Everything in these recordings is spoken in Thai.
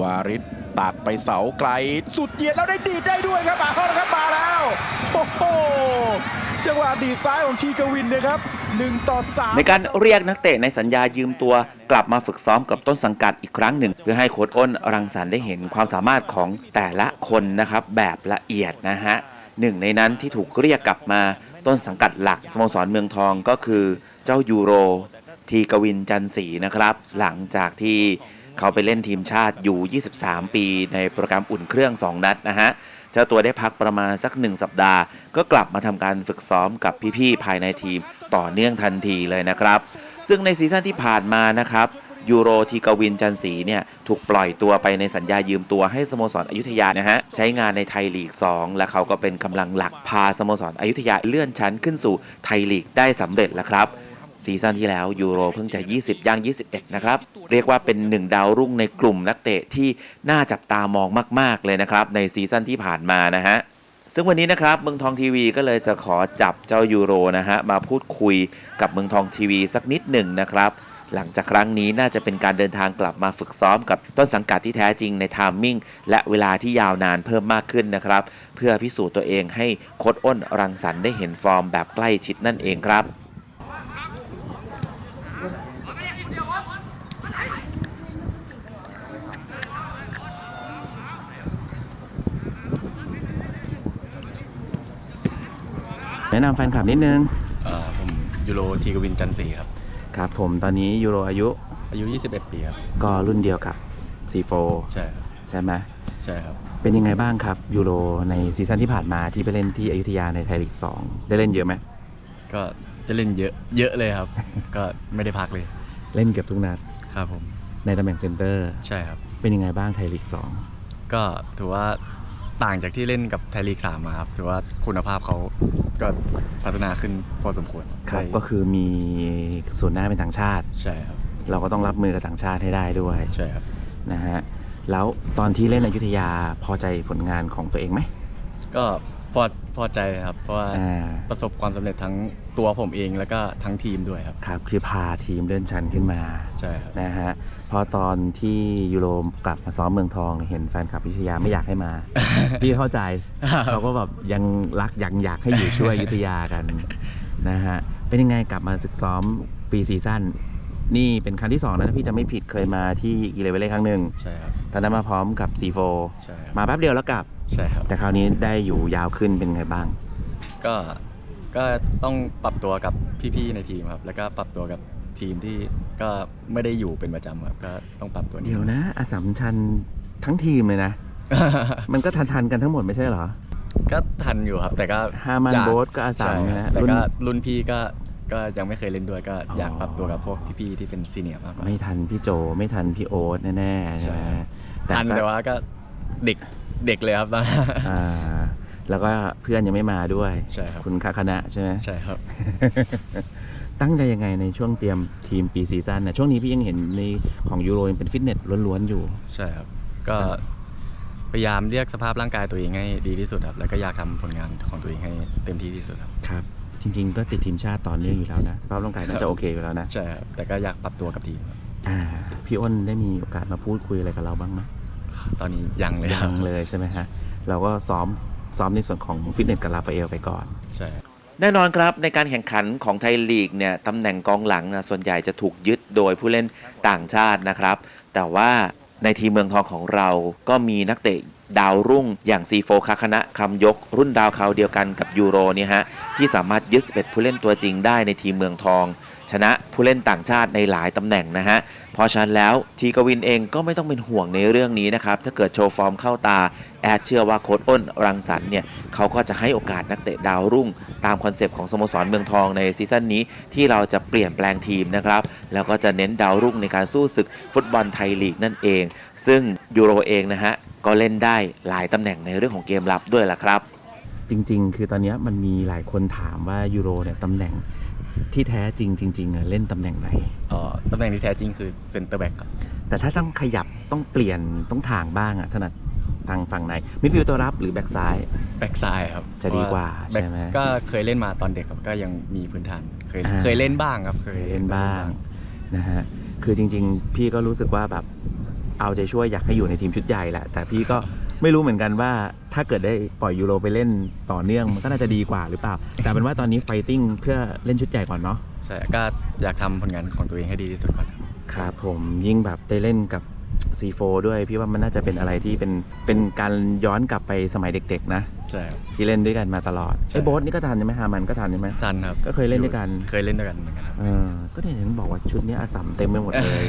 วาริศตัดไปเสาไกล สุดเหยียดแล้วได้ดีดได้ด้วยครับเอาละครับมาแล้วโอ้โหจังหวะดีซ้ายของทีกวินนะครับ1ต่อ3ในการเรียกนักเตะในสัญญายืมตัวกลับมาฝึกซ้อมกับต้นสังกัดอีกครั้งหนึ่ง เพื่อให้โค้ชอ้นรังสรรค์ได้เห็นความสามารถของแต่ละคนนะครับแบบละเอียดนะฮะหนึ่งในนั้นที่ถูกเรียกกลับมาต้นสังกัดหลักสโมสรเมืองทองก็คือเจ้ายูโรทีกวินจันศรีนะครับ หลังจากที่ เขาไปเล่นทีมชาติอยู่ 23 ปีในโปรแกรมอุ่นเครื่อง 2 นัดนะฮะ เจ้าตัวได้พักประมาณสัก 1 สัปดาห์ ก็กลับมาทำการฝึกซ้อมกับพี่ๆ ภายในทีมต่อเนื่องทันทีเลยนะครับ ซึ่งในซีซั่นที่ผ่านมานะครับยูโรทีกวินจันทร์ศรีเนี่ยถูกปล่อยตัวไปในสัญญายืมตัวให้สโมสรอยุธยานะฮะ ใช้งานในไทยลีก 2 และเขาก็เป็นกำลังหลักพาสโมสรอยุธยาเลื่อนชั้นขึ้นสู่ไทยลีกได้สำเร็จแล้วครับ ซีซั่นที่แล้วยูโรเพิ่งจะ 20 ย่าง 21 นะครับ เรียกว่าเป็นหนึ่งดาวรุ่งในกลุ่มนักเตะที่น่าจับตามองมาก ๆ เลยนะครับ ในซีซั่นที่ผ่านมานะฮะ ซึ่งวันนี้นะครับเมืองทองทีวีก็เลยจะขอจับเจ้ายูโรนะฮะมาพูดคุยกับเมืองทองทีวีสักนิดหนึ่งนะครับหลังจากครั้งนี้น่าจะเป็นการเดินทางกลับมาฝึกซ้อมกับต้นสังกัดที่แท้จริงในไทามมิ่งและเวลาที่ยาวนานเพิ่มมากขึ้นนะครับ เพื่อพิสูจน์ตัวเองให้โค้ดอ้นรังสรรค์ได้เห็นฟอร์มแบบใกล้ชิดนั่นเองครับ แนะนำแฟนคลับนิดนึงเอ่อผมยูโรทีกวินจันทร์ศรีครับ ครับผมตอนนี้ยูโรอายุอายุ 21 ปีครับ ก็รุ่นเดียวกับซีโฟใช่ครับใช่ไหมใช่ครับ เป็นยังไงบ้างครับยูโรในซีซั่นที่ผ่านมาที่ไปเล่นที่อยุธยาในไทยลีก2ได้เล่นเยอะไหมก็จะเล่นเยอะเยอะเลยครับ ก็ไม่ได้พักเลยเล่นเกือบทุกนัดครับผมในตำแหน่งเซนเตอร์ ใช่ครับ เป็นยังไงบ้างไทยลีก ก็ถือว่า ต่างจากที่เล่นกับไทยลีก3มาครับถือว่าคุณภาพเขาก็พัฒนาขึ้นพอสมควร2ครับได้ก็คือมีส่วนหน้าเป็นต่างชาติใช่ครับ เราก็ต้องรับมือกับต่างชาติให้ได้ด้วยใช่ครับนะฮะแล้วตอนที่เล่นอยุธยาพอใจผลงานของตัวเองไหมก็พอ พอใจครับ เพราะว่าอ่า ประสบความสำเร็จทั้งตัวผมเองแล้วก็ทั้งทีมด้วยครับ ครับคือพาทีมเลื่อนชั้นขึ้นมาใช่ครับ นะฮะพอตอนที่ยูโรกลับมาซ้อมเมืองทองเห็นแฟนคลับอยุธยาไม่อยากให้มา พี่เข้าใจเขาก็แบบยังรักยังอยากให้อยู่ช่วยอยุธยากันนะฮะเป็นยังไงกลับมาศึกซ้อมปีซีซั่นนี่เป็นครั้งที่สองแล้วนะพี่จะไม่ผิดเคยมาที่อีเลเวเล่ครั้งหนึ่งใช่ครับ ตอนนั้นมาพร้อมกับซีโฟใช่ครับมาแป๊บเดียวแล้วกลับ ใช่ครับ แต่คราวนี้ได้อยู่ยาวขึ้นเป็นไงบ้าง ก็ก็ต้องปรับตัวกับพี่ๆในทีมครับ แล้วก็ปรับตัวกับทีมที่ก็ไม่ได้อยู่เป็นประจำครับก็ต้องปรับตัวนิเดี๋ยวนะอสสัมชัญทั้งทีมเลยนะ มันก็ทันทันๆกันทั้งหมดไม่ใช่เหรอก็ทันอยู่ครับ แต่ก็ฮามันอยโบ๊ทก็อาสามใช่นะแต่รุ่น ก็รุ่นพี่ก็ก็ยังไม่เคยเล่นด้วยก็อ๋อออยากปรับตัวกับพวกพี่ๆที่เป็นซีเนียร์มากกว่า ไม่ทันพี่โจไม่ทันพี่โอ๊ตแน่ๆใช่ไหมใช่ทันก็แต่ว่าก็เด็ก เด็กเลยครับตอนนั้นอ่า แล้วก็เพื่อนยังไม่มาด้วย ใช่ครับ คุณคาคณะใช่ไหม ใช่ครับ ตั้งใจยังไงในช่วงเตรียมทีมปีซีซั่นนะช่วงนี้พี่ยังเห็นในของยูโรยังเป็นฟิตเนสล้วนๆอยู่ ใช่ครับ ก็พยายามเรียกสภาพร่างกายตัวเองให้ดีที่สุดครับ แล้วก็อยากทำผลงานของตัวเองให้เต็มที่ที่สุดครับ ครับ จริงๆ ก็ติดทีมชาติต่อเนื่องอยู่แล้วนะ สภาพร่างกายน่าครัจะบโอเคอยู่แล้วนะ ใช่ครับ แต่ก็อยากปรับตัวกับทีมครับอ่า พี่อ้นได้มีโอกาสมาพูดคุยอะไรกับเราบ้างไหม ตอนนี้ยังเลยคยัรับงเลยใช่ไหมฮะ เราก็ซ้อมซ้อมในส่วนของฟิตเนสกับราฟาเอลไปก่อน ใช่ แน่นอนครับในการแข่งขันของไทยลีกเนี่ยตำแหน่งกองหลังนะส่วนใหญ่จะถูกยึดโดยผู้เล่นต่างชาตินะครับ แต่ว่าในทีมเมืองทองของเราก็มีนักเตะดาวรุ่งอย่างซีโฟคาคณะคำยก รุ่นดาวเขาวเดียวกันกับยูโรเนี่ยฮะที่สามารถยึด11ผู้เล่นตัวจริงได้ในทีมเมืองทอง ชนะผู้เล่นต่างชาติในหลายตำแหน่งนะฮะเพราะฉะนั้นแล้วทีกวินเองก็ไม่ต้องเป็นห่วงในเรื่องนี้นะครับ ถ้าเกิดโชว์ฟอร์มเข้าตา แอดเชื่อว่าโค้ดอ้นรังสรรค์เนี่ยเขาก็จะให้โอกาสนักเตะดาวรุ่ง ตามคอนเซปต์ของสโมสรเมืองทองในซีซั่นนี้ที่เราจะเปลี่ยนแปลงทีมนะครับ แล้วก็จะเน้นดาวรุ่งในการสู้ศึกฟุตบอลไทยลีกนั่นเอง ซึ่งยูโรเองนะฮะก็เล่นได้หลายตำแหน่งในเรื่องของเกมรับด้วยล่ะครับ จริง ๆ คือตอนนี้มันมีหลายคนถามว่ายูโรเนี่ยตำแหน่ง ที่แท้จริงจริงๆเล่นตำแหน่งไหน เอ่อตำแหน่งที่แท้จริงคือเซนเตอร์แบ็กครับแต่ถ้าต้องขยับต้องเปลี่ยนต้องทางบ้างอะถนัดทางฝั่งไหนมิดฟิลด์ตัวรับหรือแบ็กซ้าย แบ็กซ้ายครับจะดีกว่าแบ็คใช่ไหมก็เคยเล่นมาตอนเด็กครับก็ยังมีพื้นฐานเคยอ่า เคยเล่นบ้างครับ เคเคยยเล่นบ้างนะฮะ คือจริงๆ พี่ก็รู้สึกว่าแบบเอาใจช่วยอยากให้อยู่ในทีมชุดใหญ่แหละ แต่พี่ก็ ไม่รู้เหมือนกันว่าถ้าเกิดได้ปล่อยยูโรไปเล่นต่อเนื่องมันก็น่าจะดีกว่าหรือเปล่า แต่เป็นว่าตอนนี้ไฟติ้งเพื่อเล่นชุดใหญ่ก่อนเนาะใช่ก็อยากทำผลงานของตัวเองให้ดีที่สุดก่อนครับครับผมยิ่งแบบได้เล่นกับ C4 ด้วยพี่ว่ามันน่าจะเป็นอะไรที่เป็นเป็นการย้อนกลับไปสมัยเด็กๆนะใช่ครับที่เล่นด้วยกันมาตลอดใช่ไอ้โบ๊ทนี่ก็ทันใช่ไหมฮามันก็ทันใช่ไหมทันครับก็เคยเล่นด้วยกันเคยเล่นด้วยกันเหมือนกันครับเออก็เนี่ยเห็นบอกว่าชุดนี้อาสัมเต็มไปหมดเลย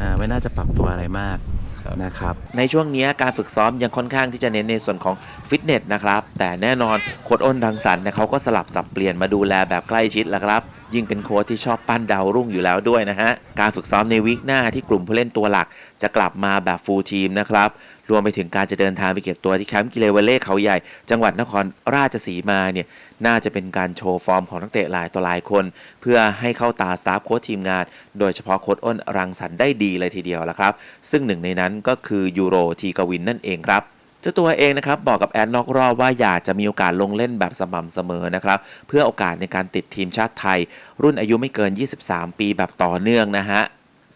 อ่าไม่น่าจะปรับตัวอะไรมาก ครับ นะครับ ในช่วงนี้การฝึกซ้อมยังค่อนข้างที่จะเน้นในส่วนของฟิตเนสนะครับ แต่แน่นอนโค้ดอ้นรังสรรค์เนยเขาก็สลับสับเปลี่ยนมาดูแลแบบใกล้ชิดแล้วครับ ยิ่งเป็นโค้ชที่ชอบปั้นดาวรุ่งอยู่แล้วด้วยนะฮะ การฝึกซ้อมในวีคหน้าที่กลุ่มผู้เล่นตัวหลัก จะกลับมาแบบฟูลทีมนะครับรวมไปถึงการจะเดินทางไปเก็บตัวที่แคมป์กิเลเวเล่เขาใหญ่ จังหวัดนครราชสีมาเนี่ยน่าจะเป็นการโชว์ฟอร์มของนักเตะหลายต่อหลายคน เพื่อให้เข้าตาสตาฟโค้ชทีมงาน โดยเฉพาะโค้ชอ้นรังสรรค์ได้ดีเลยทีเดียวละครับ ซึ่งหนึ่งในนั้นก็คือยูโรทีกวินนั่นเองครับ จ้าตัวเองนะครับบอกกับแอนนอกรอบว่าอยากจะมีโอกาสลงเล่นแบบสม่ำเสมอนะครับเพื่อโอกาสในการติดทีมชาติไทย รุ่นอายุไม่เกิน 23 ปีแบบต่อเนื่องนะฮะ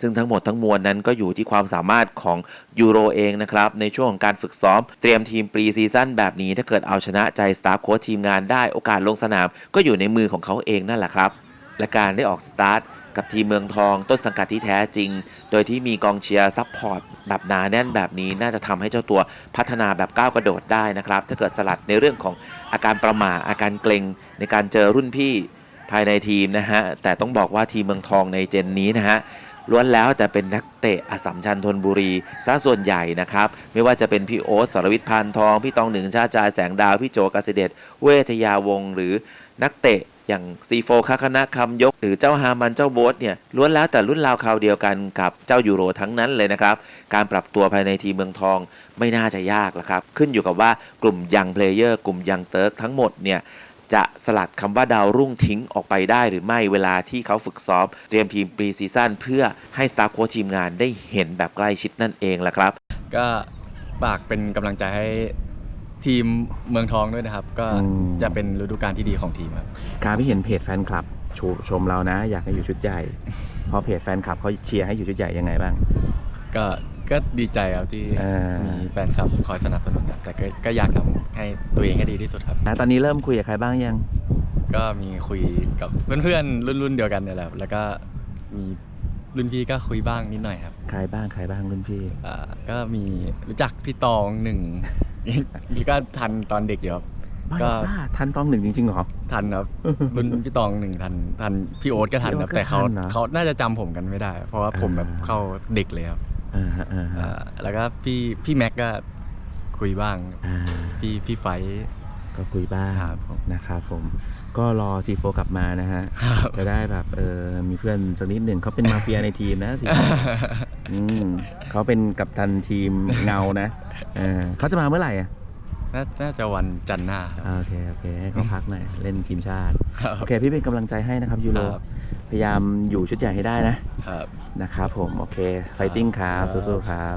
ซึ่งทั้งหมดทั้งมวลนั้นก็อยู่ที่ความสามารถของยูโรเองนะครับในช่วงของการฝึกซ้อม เตรียมทีมปรีซีซั่นแบบนี้ถ้าเกิดเอาชนะใจสตาฟโค้ชทีมงานได้โอกาสลงสนาม ก็อยู่ในมือของเขาเองนั่นแหละครับและการได้ออกสตาร์ท กับทีมเมืองทองต้นสังกัดที่แท้จริง โดยที่มีกองเชียร์ซัพพอร์ตแบบหนาแน่นแบบนี้น่าจะทำให้เจ้าตัวพัฒนาแบบก้าวกระโดดได้นะครับ ถ้าเกิดสลัดในเรื่องของอาการประหม่าอาการเกรงในการเจอรุ่นพี่ภายในทีมนะฮะ แต่ต้องบอกว่าทีมเมืองทองในเจนนี้นะฮะล้วนแล้วแต่เป็นนักเตะอสัมชัญธนบุรีซะส่วนใหญ่นะครับ ไม่ว่าจะเป็นพี่โอ๊ตสรวิทย์พานทอง พี่ตองหนึ่งชาจายแสงดาว พี่โจกสิเดชเวทยาวงหรือนักเตะ อย่างซีโฟคาคณะคำยก หรือเจ้าฮามันเจ้าโบ๊ทเนี่ยล้วนแล้วแต่รุ่นราวคราวเดียวกันกับเจ้ายูโรทั้งนั้นเลยนะครับ การปรับตัวภายในทีมเมืองทองไม่น่าจะยากละครับ ขึ้นอยู่กับว่ากลุ่มยังเพลเยอร์กลุ่มยังเติร์กทั้งหมดเนี่ยจะสลัดคำว่าดาวรุ่งทิ้งออกไปได้หรือไม่เวลาที่เขาฝึกซ้อมเตรียมทีมปรีซีซั่นเพื่อให้สตาฟโค้ชทีมงานได้เห็นแบบใกล้ชิดนั่นเองแหละครับ ก็ฝากเป็นกำลังใจให้ ทีมเมืองทองด้วยนะครับ ก็อืม จะเป็นฤดูกาลที่ดีของทีมครับ การพี่เห็นเพจแฟนคลับชมชมเรานะ อยากให้อยู่ชุดใหญ่ พอเพจแฟนคลับเขาเชียร์ให้อยู่ชุดใหญ่ยังไงบ้าง ก็ก็ดีใจครับที่อ่ามี มีแฟนคลับคอยสนับสนุนครับแต่ก็ก็อยากทำให้ตัวเองให้ดีที่สุดครับ นะตอนนี้เริ่มคุยกับใครบ้างยัง ก็มีคุยกับเพื่อนๆรุ่นรุ่นๆเดียวกันเนี่ยแหละครับแล้วก็มีรุ่นพี่ก็คุยบ้างนิดหน่อยครับใครบ้างใครบ้างรุ่นพี่ อ่าก็มีรู้จักพี่ตองหนึ่งนี่ ก็ทันตอนเด็กอยู่ครับ บ้าก็ บ้าทันตองหนึ่งจริงๆเหรอ ทันครับ รุ่นพี่ตองหนึ่งทันทันพี่โอ๊ตก็ทันครับพี่โอ๊ตก็แต่เขาทันเหรอเขาน่าจะจำผมกันไม่ได้ เพราะว่าผมแบบอ่า เข้าเด็กเลยครับอ่าฮะอ่าฮะอ่าแล้วก็พี่พี่แม็กก็คุยบ้าง อ่าพี่พี่ไฟท์ ก็คุยบ้างครับผม นะครับผม ก็รอซีโฟกลับมานะฮะ ครับ จะได้แบบเออมีเพื่อนสักนิดหนึ่งเขาเป็นมาเฟียในทีมนะซีโฟ อืมเขาเป็นกัปตันทีมเงานะเออเขาจะมาเมื่อไหร่อะน่าน่าจะวันจันทร์หน้าครับอ่าโอเคโอเคให้เขาพักหน่อยเล่นทีมชาติครับโอเค พี่เป็นกำลังใจให้นะครับยูโรครับ พยายามอยู่ชุดใหญ่ให้ได้นะครับนะครับผม โอเค ไฟติ้งครับครับสู้ๆครับ